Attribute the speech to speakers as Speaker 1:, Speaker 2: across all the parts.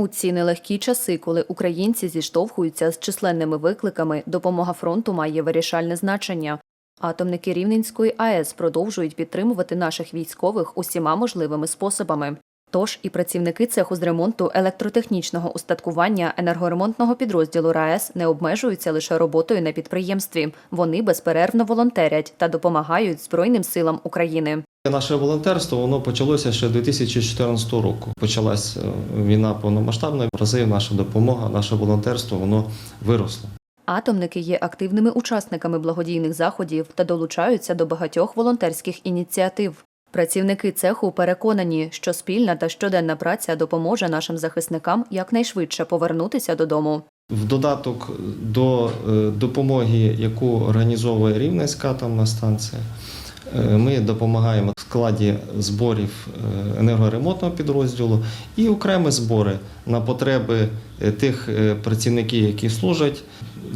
Speaker 1: У ці нелегкі часи, коли українці зіштовхуються з численними викликами, допомога фронту має вирішальне значення. Атомники Рівненської АЕС продовжують підтримувати наших військових усіма можливими способами. Тож і працівники цеху з ремонту електротехнічного устаткування енергоремонтного підрозділу РаЕС не обмежуються лише роботою на підприємстві. Вони безперервно волонтерять та допомагають Збройним силам України.
Speaker 2: Наше волонтерство воно почалося ще 2014 року. Почалась е, війна повномасштабна. В рази наша допомога, наше волонтерство воно виросло.
Speaker 1: Атомники є активними учасниками благодійних заходів та долучаються до багатьох волонтерських ініціатив. Працівники цеху переконані, що спільна та щоденна праця допоможе нашим захисникам якнайшвидше повернутися додому.
Speaker 2: В додаток до е, допомоги, яку організовує Рівненська атомна станція, ми допомагаємо в складі зборів е, енергоремонтного підрозділу і окремі збори на потреби е, тих е, працівників, які служать,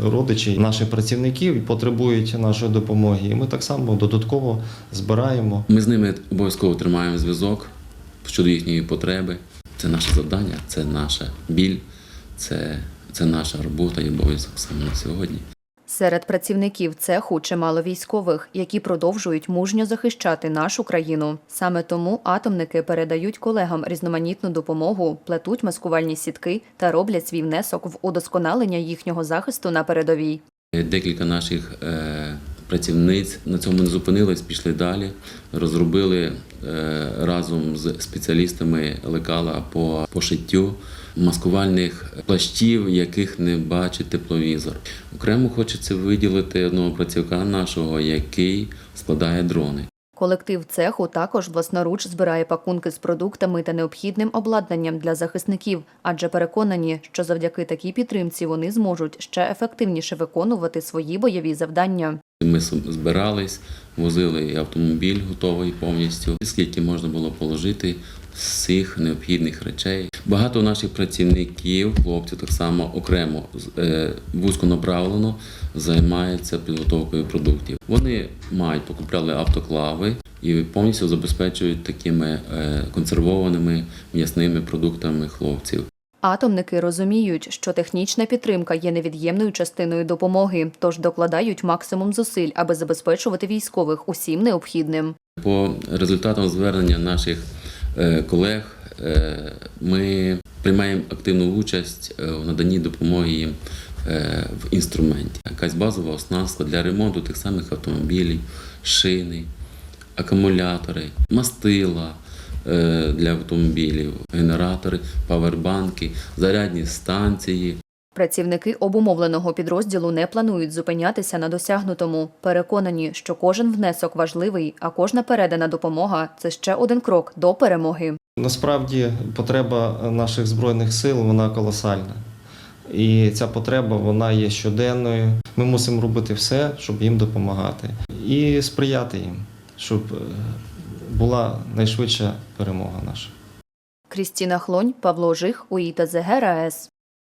Speaker 2: родичі наших працівників і потребують нашої допомоги. І ми так само додатково збираємо.
Speaker 3: Ми з ними обов'язково тримаємо зв'язок щодо їхньої потреби. Це наше завдання, це наша біль, це, це наша робота і обов'язок саме на сьогодні.
Speaker 1: Серед працівників цеху чимало військових, які продовжують мужньо захищати нашу країну. Саме тому атомники передають колегам різноманітну допомогу, плетуть маскувальні сітки та роблять свій внесок в удосконалення їхнього захисту на передовій.
Speaker 3: Декілька наших е, працівниць на цьому не зупинились, пішли далі, розробили е, разом з спеціалістами лекала по пошиттю маскувальних плащів, яких не бачить тепловізор. Окремо хочеться виділити одного працівника нашого, який складає дрони.
Speaker 1: Колектив цеху також власноруч збирає пакунки з продуктами та необхідним обладнанням для захисників, адже переконані, що завдяки такій підтримці вони зможуть ще ефективніше виконувати свої бойові завдання.
Speaker 3: Ми збирались, возили автомобіль готовий повністю, скільки можна було положити всіх необхідних речей. Багато наших працівників, хлопців так само окремо е, вузьконаправлено займаються підготовкою продуктів. Вони мають покупляли автоклави і повністю забезпечують такими е, консервованими м'ясними продуктами хлопців.
Speaker 1: Атомники розуміють, що технічна підтримка є невід'ємною частиною допомоги, тож докладають максимум зусиль, аби забезпечувати військових усім необхідним.
Speaker 3: По результатам звернення наших е, колег е, ми приймаємо активну участь е, в наданні допомоги їм в інструменті. Якась базова оснастка для ремонту тих самих автомобілів, шини, акумулятори, мастила для автомобілів, генератори, павербанки, зарядні станції,
Speaker 1: Працівники обумовленого підрозділу не планують зупинятися на досягнутому. Переконані, що кожен внесок важливий, а кожна передана допомога це ще один крок до перемоги.
Speaker 2: Насправді потреба наших збройних сил вона колосальна. І ця потреба вона є щоденною. Ми мусимо робити все, щоб їм допомагати і сприяти їм, щоб е, була найшвидша перемога наша.
Speaker 1: Крістіна Хлонь, Павло Жих, Уїта РаЕС.